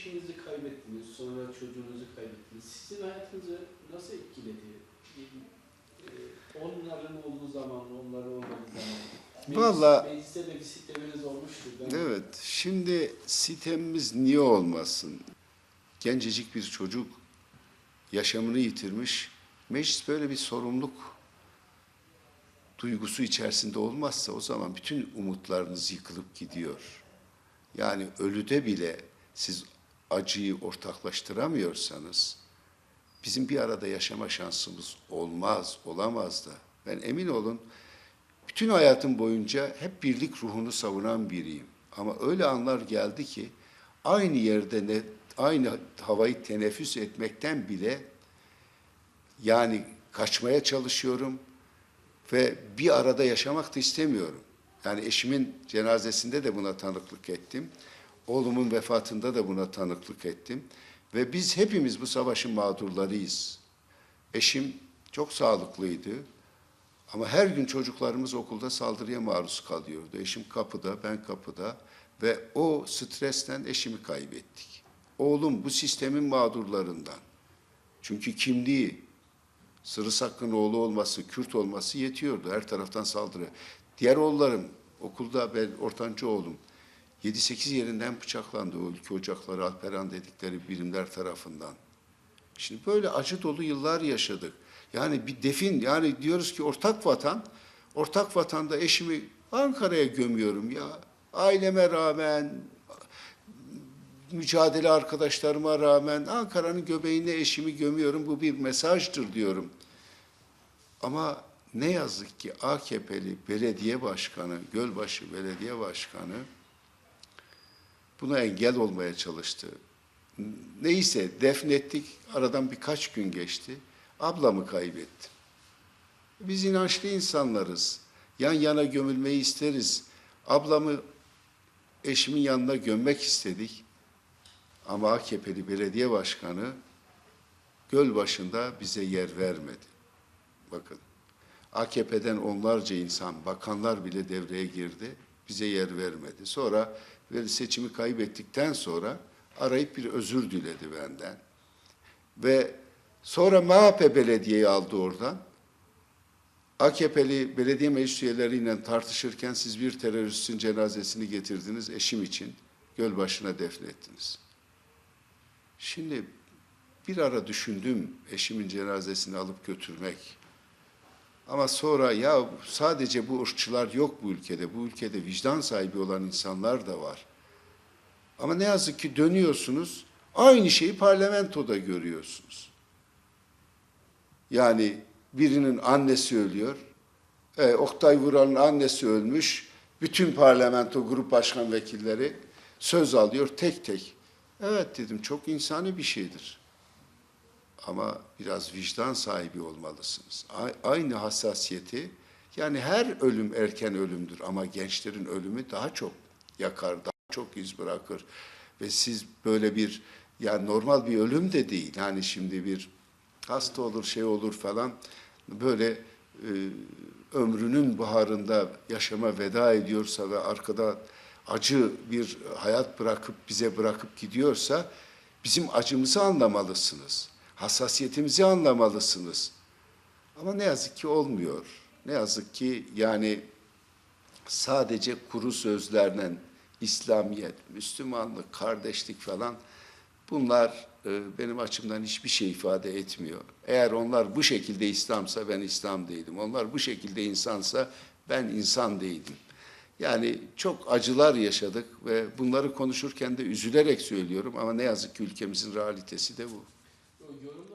eşinizi kaybettiniz, sonra çocuğunuzu kaybettiniz. Sizin hayatınızı nasıl etkiledi? Ee, Onların olduğu zaman, onlar olmadığı zaman. Vallahi- Mecliste de bir sisteminiz olmuştur. Evet, şimdi sitemimiz niye olmasın? Gencecik bir çocuk yaşamını yitirmiş. Meclis böyle bir sorumluluk duygusu içerisinde olmazsa o zaman bütün umutlarınız yıkılıp gidiyor. Yani ölüde bile siz acıyı ortaklaştıramıyorsanız bizim bir arada yaşama şansımız olmaz, olamaz da. Ben emin olun bütün hayatım boyunca hep birlik ruhunu savunan biriyim. Ama öyle anlar geldi ki aynı yerde ne aynı havayı teneffüs etmekten bile yani kaçmaya çalışıyorum ve bir arada yaşamak da istemiyorum. Yani eşimin cenazesinde de buna tanıklık ettim. Oğlumun vefatında da buna tanıklık ettim. Ve biz hepimiz bu savaşın mağdurlarıyız. Eşim çok sağlıklıydı. Ama her gün çocuklarımız okulda saldırıya maruz kalıyordu. Eşim kapıda, ben kapıda ve o stresten eşimi kaybettik. Oğlum bu sistemin mağdurlarından. Çünkü kimliği, Sırrı Sakkın oğlu olması, Kürt olması yetiyordu. Her taraftan saldırı. Diğer oğullarım, okulda ben ortancı oğlum 7-8 yerinden bıçaklandı o ülke ocakları Alperan dedikleri birimler tarafından. Şimdi böyle acı dolu yıllar yaşadık. Yani bir defin yani diyoruz ki ortak vatan, ortak vatanda eşimi Ankara'ya gömüyorum ya. Aileme rağmen, mücadele arkadaşlarıma rağmen Ankara'nın göbeğine eşimi gömüyorum. Bu bir mesajdır diyorum. Ama ne yazık ki AKP'li belediye başkanı, Gölbaşı belediye başkanı buna engel olmaya çalıştı. Neyse defnettik. Aradan birkaç gün geçti. Ablamı kaybettim. Biz inançlı insanlarız. Yan yana gömülmeyi isteriz. Ablamı eşimin yanına gömmek istedik. Ama AKP'li belediye başkanı göl başında bize yer vermedi. Bakın AKP'den onlarca insan, bakanlar bile devreye girdi. Bize yer vermedi. Sonra ve seçimi kaybettikten sonra arayıp bir özür diledi benden. Ve sonra MHP belediyeyi aldı oradan. AKP'li belediye meclis üyeleriyle tartışırken siz bir teröristin cenazesini getirdiniz eşim için. Gölbaşı'na defnettiniz. Şimdi bir ara düşündüm eşimin cenazesini alıp götürmek. Ama sonra ya sadece bu ırkçılar yok bu ülkede. Bu ülkede vicdan sahibi olan insanlar da var. Ama ne yazık ki dönüyorsunuz, aynı şeyi parlamentoda görüyorsunuz. Yani birinin annesi ölüyor, e, Oktay Vural'ın annesi ölmüş, bütün parlamento grup başkan vekilleri söz alıyor tek tek. Evet dedim çok insani bir şeydir. Ama biraz vicdan sahibi olmalısınız. Aynı hassasiyeti, yani her ölüm erken ölümdür ama gençlerin ölümü daha çok yakar, daha çok iz bırakır. Ve siz böyle bir, yani normal bir ölüm de değil. Yani şimdi bir hasta olur, şey olur falan, böyle e, ömrünün baharında yaşama veda ediyorsa ve arkada acı bir hayat bırakıp bize bırakıp gidiyorsa bizim acımızı anlamalısınız. Hassasiyetimizi anlamalısınız. Ama ne yazık ki olmuyor. Ne yazık ki yani sadece kuru sözlerle İslamiyet, Müslümanlık, kardeşlik falan bunlar e, benim açımdan hiçbir şey ifade etmiyor. Eğer onlar bu şekilde İslamsa ben İslam değilim. Onlar bu şekilde insansa ben insan değilim. Yani çok acılar yaşadık ve bunları konuşurken de üzülerek söylüyorum ama ne yazık ki ülkemizin realitesi de bu yorum